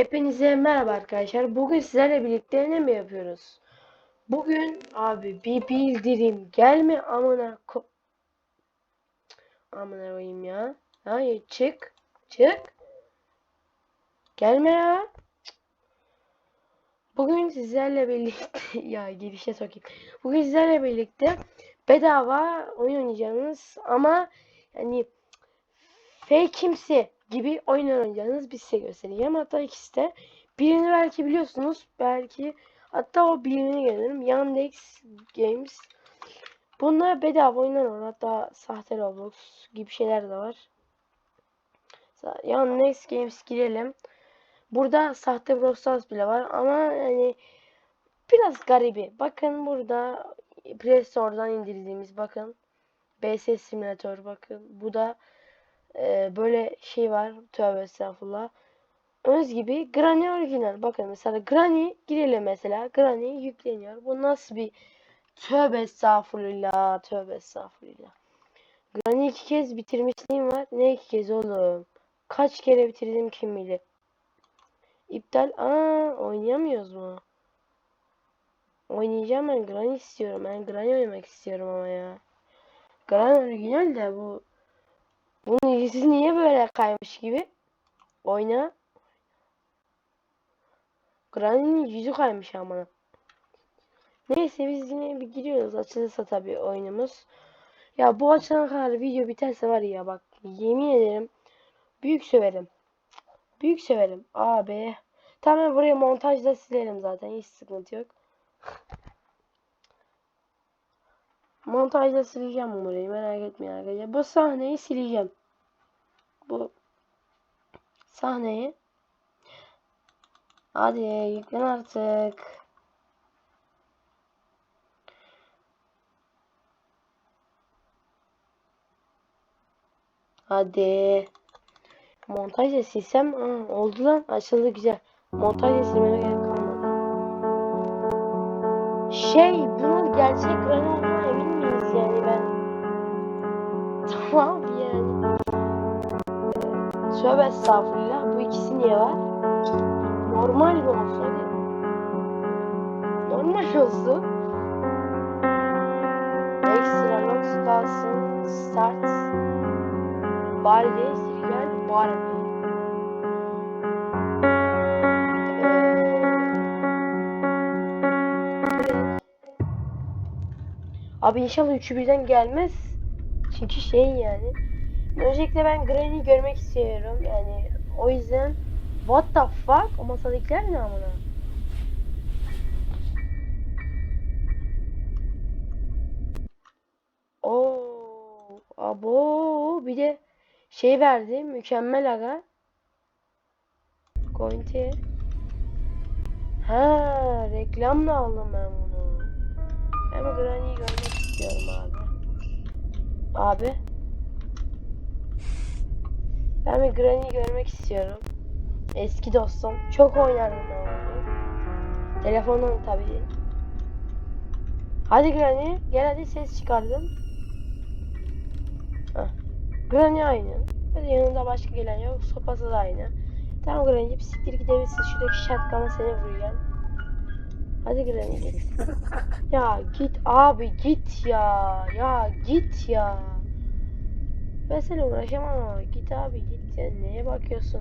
Hepinize merhaba arkadaşlar. Bugün sizlerle birlikte ne mi yapıyoruz? Bugün abi bir bildirim gelme amına ko amına koyayım ya. Hayır çık. Çık. Gelme ya. Bugün sizlerle birlikte ya girişe sokayım. Bugün sizlerle birlikte bedava oyun oynayacağınız ama yani fake kimse gibi oyun oynayacağınız bir size göstereceğim. Hatta ikisi de. Birini belki biliyorsunuz. Belki hatta o birini gelirim. Yandex Games. Bunlar bedava oyunlar. Hatta sahte Roblox gibi şeyler de var. Yandex Games girelim. Burada sahte Brawl bile var ama yani biraz garibi. Bakın burada Play Store'dan indirdiğimiz bakın. BS Simulator bakın. Bu da ee, böyle şey var. Tövbe estağfurullah. Öz gibi Granny orijinal. Bakın mesela Granny girelim mesela. Granny yükleniyor. Bu nasıl bir tövbe estağfurullah. Tövbe estağfurullah. Granny iki kez bitirmişliğim var. Ne iki kez oğlum? Kaç kere bitirdim kim bilir. İptal. Aa oynayamıyoruz mu? Oynayacağım ben Granny istiyorum. Ben Granny oynamak istiyorum ama ya. Granny orijinal de bu bunun yüzü niye böyle kaymış gibi? Oyna. Granny'nin yüzü kaymış ama. Neyse biz yine bir giriyoruz. Açılırsa tabii oyunumuz. Ya bu açılana kadar video biterse var ya bak yemin ederim büyük söverim. Büyük söverim. Abi. Tamam buraya montajda silerim zaten. Hiç sıkıntı yok. Montajda sileceğim burayı merak etmeyin arkadaşlar. Bu sahneyi sileceğim. Bu sahneyi. Hadi yüklen artık. Hadi. Montajla silsem Aa, oldu lan açıldı güzel. Montajla silmeme gerek kalmadı. Şey bunun gerçek Granny Tamam yani. Tövbe estağfurullah. Bu ikisi niye var? Normal mi olsun. Normal olsun. Ekstra not kalsın. Start. Barbie, Sirgen, Barbie. Ee, Abi inşallah üçü birden gelmez. Çünkü şey yani. Öncelikle ben Granny'i görmek istiyorum. Yani o yüzden What the fuck? O masadakiler ne amına? Oo, abo bir de şey verdi mükemmel aga. Conti. Ha, reklamla aldım ben bunu. Ben Granny'i görmek istiyorum abi. Abi. Ben bir Granny'i görmek istiyorum. Eski dostum. Çok oynardım ben onu. Telefondan tabii. Hadi Granny. Gel hadi ses çıkardım. Granny aynı. Hadi yanında başka gelen yok. Sopası da aynı. Tamam Granny siktir gidebilirsin. Şuradaki şatkana seni vuracağım. Hadi Granny git. ya git abi git ya. Ya git ya. Ben seninle uğraşamam ama git abi git ya. Neye bakıyorsun?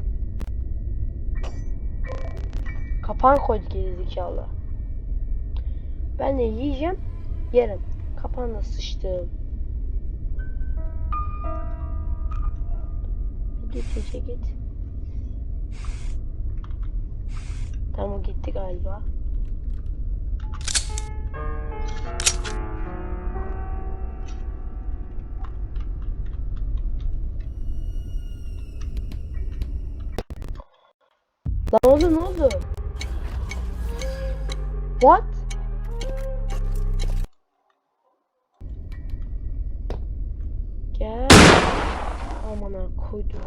Kapan koydu gerizekalı. Ben de yiyeceğim. Yerim. Kapanla sıçtım. Git iyice git. Tamam gitti galiba. Lan oldu ne oldu? What? Gel. Amana koydum.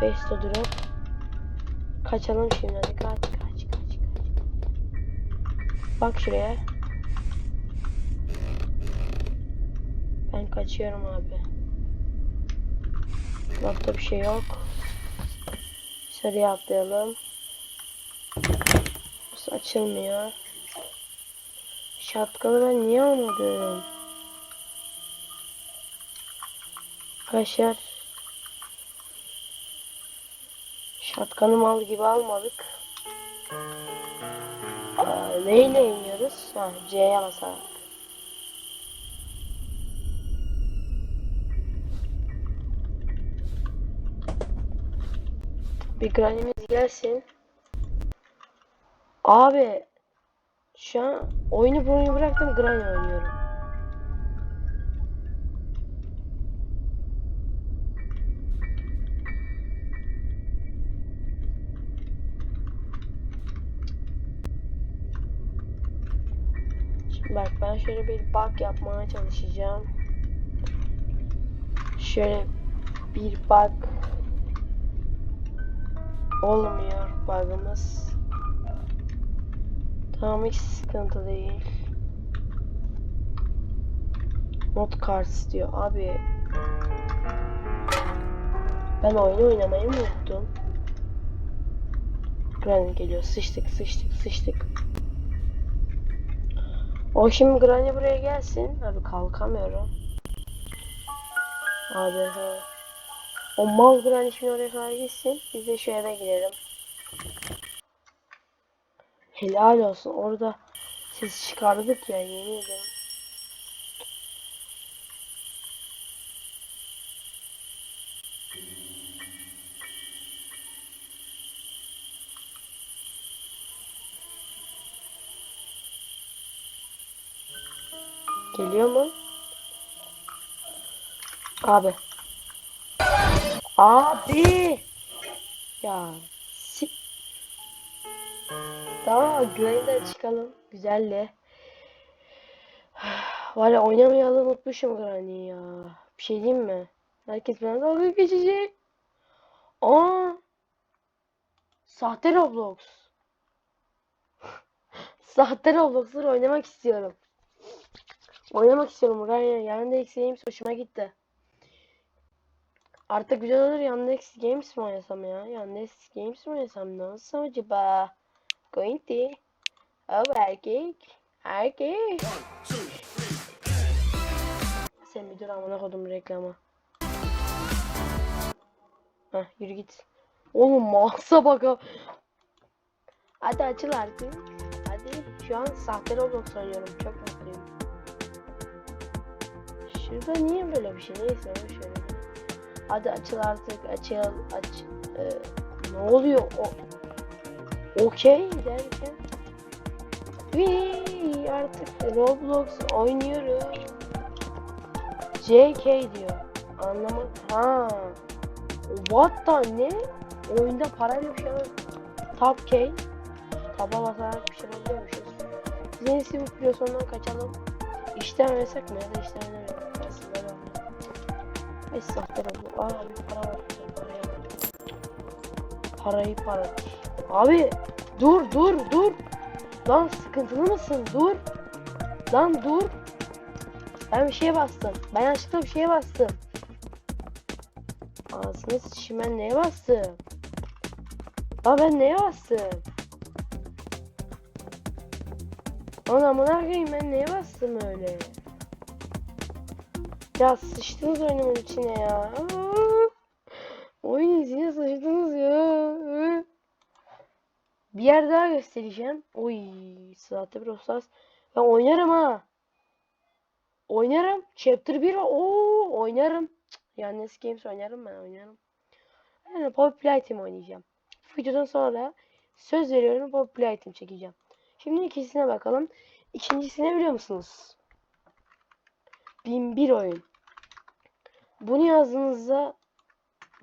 Besto drop. Kaçalım şimdi hadi kaç kaç kaç kaç. Bak şuraya. Ben kaçıyorum abi. Nokta bir şey yok. Şuraya atlayalım. Burası açılmıyor. Şapkalı ben niye almadım? Arkadaşlar Şatkanı mal gibi almadık. Aa, neyle iniyoruz? Ha, C'ye basarak. Bir granimiz gelsin. Abi şu an oyunu bunu bıraktım Granny oynuyorum. Şimdi bak ben şöyle bir bug yapmaya çalışacağım. Şöyle bir bug olmuyor bug'ımız. Tamam hiç sıkıntı değil. Not cards diyor. Abi ben oyunu oynamayı unuttum? Granny geliyor. Sıçtık sıçtık sıçtık. O şimdi Granny buraya gelsin. Abi kalkamıyorum. Abi ha. O mal Granny şimdi oraya kadar gitsin. Biz de şu eve gidelim. Helal olsun. Orada ses çıkardık ya yemin ederim. Geliyor mu? Abi. Abi. Ya. Si Tamam güvenden çıkalım. Güzelle. Var ya oynamayalı unutmuşum Granny'i ya. Bir şey diyeyim mi? Herkes bana dalga geçecek. Aa. Sahte Roblox. Sahte Roblox'ları oynamak istiyorum. Oynamak istiyorum Granny. Yandex Games hoşuma gitti. Artık güzel olur Yandex Games mi oynasam ya? Yandex Games mi oynasam? Nasıl acaba? Going to. Oh erkek. Erkek. Sen bir dur amına kodum reklama. Hah yürü git. Oğlum mağaza bak ha. Hadi açıl artık. Hadi. Şu an sahte Roblox oynuyorum. Çok mutluyum. Şurada niye böyle bir şey? Neyse şöyle. Hadi açıl artık. Açıl. Aç. Ee, ne oluyor? O Okey derken. Vii artık Roblox oynuyoruz. JK diyor. Anlamadım. Ha. What the ne? Oyunda parayla bir şey var. Tab K. Taba basarak bir şey yapabiliyormuşuz. Biz en iyisi bu pilosundan kaçalım. İşten oynasak mı ya da işten oynamayalım. Roblox. Aa bir para var. Parayı para. Abi dur dur dur. Lan sıkıntılı mısın? Dur. Lan dur. Ben bir şeye bastım. Ben yanlışlıkla bir şeye bastım. Ağzını sıçayım ben neye bastım? Lan ben neye bastım? Lan amına koyayım ben neye bastım öyle? Ya sıçtınız oyunun içine ya. Oyun içine sıçtınız ya. Bir yer daha göstereceğim. Oy, saatte bir olsaz. Ben oynarım ha. Oynarım. Chapter 1 var. Oo, oynarım. Yani eski games oynarım ben oynarım. Yani Poppy Team oynayacağım. Videodan sonra söz veriyorum Poppy Team çekeceğim. Şimdi ikisine bakalım. İkincisine biliyor musunuz? 1001 oyun. Bunu yazdığınızda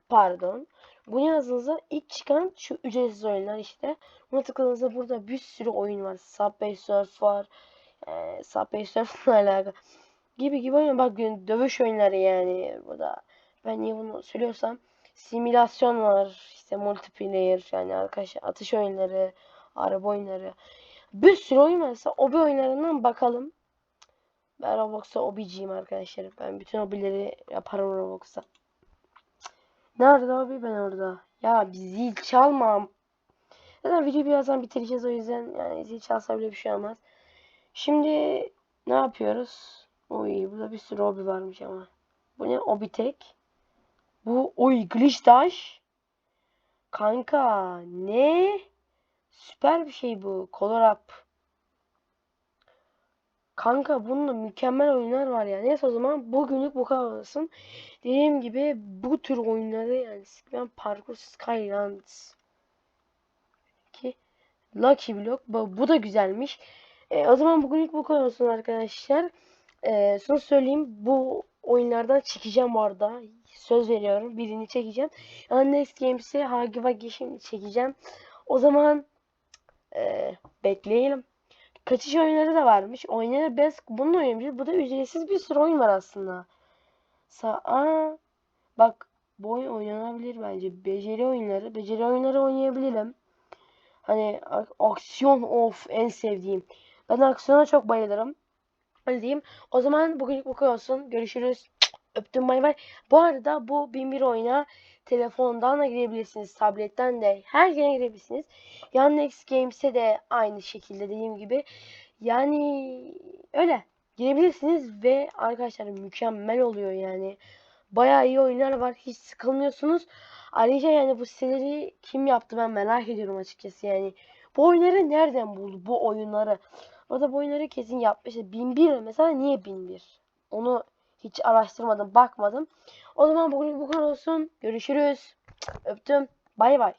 pardon. Bunu yazdığınızda ilk çıkan şu ücretsiz oyunlar işte. Buna tıkladığınızda burada bir sürü oyun var. Subway Surf var. E, Subway Surf'la alakalı. Gibi gibi oyun. Bak dövüş oyunları yani burada. Ben niye bunu söylüyorsam. Simülasyon var. işte multiplayer yani arkadaşlar atış oyunları. Araba oyunları. Bir sürü oyun varsa obi oyunlarından bakalım. Ben Roblox'ta obiciyim arkadaşlar. Ben bütün hobileri yaparım Roblox'ta. Nerede abi ben orada? Ya bir zil çalmam. Zaten videoyu birazdan bitireceğiz o yüzden yani zil çalsa bile bir şey olmaz. Şimdi ne yapıyoruz? Oy burada bir sürü hobi varmış ama. Bu ne? Obi tek. Bu oy glitch dash. Kanka ne? Süper bir şey bu. Color up. Kanka bunun mükemmel oyunlar var ya. Neyse o zaman bugünlük bu kadar olsun. Dediğim gibi bu tür oyunları yani Sıkman Parkur Skylands ki Lucky Block bu, bu da güzelmiş. E, o zaman bugünlük bu kadar olsun arkadaşlar. E, son söyleyeyim bu oyunlardan çekeceğim bu arada. Söz veriyorum. Birini çekeceğim. Yani Next Games'i Hagi şimdi çekeceğim. O zaman e, bekleyelim. Kaçış oyunları da varmış. Oyunları bez bununla oynamışız. Bu da ücretsiz bir sürü oyun var aslında. Sa Aa, bak bu oyun oynanabilir bence. Beceri oyunları. Beceri oyunları oynayabilirim. Hani aksiyon of en sevdiğim. Ben aksiyona çok bayılırım. Öyle diyeyim. O zaman bugünlük bu kadar olsun. Görüşürüz. Öptüm bay bay. Bu arada bu 1001 oyuna telefondan da girebilirsiniz. Tabletten de her yere girebilirsiniz. Yandex Games'e de aynı şekilde dediğim gibi. Yani öyle. Girebilirsiniz ve arkadaşlar mükemmel oluyor yani. Bayağı iyi oyunlar var. Hiç sıkılmıyorsunuz. Ayrıca yani bu siteleri kim yaptı ben merak ediyorum açıkçası yani. Bu oyunları nereden buldu bu oyunları? O da bu oyunları kesin yapmış. 1001 mesela niye 1001? Onu hiç araştırmadım, bakmadım. O zaman bugün bu kadar olsun. Görüşürüz. Öptüm. Bay bay.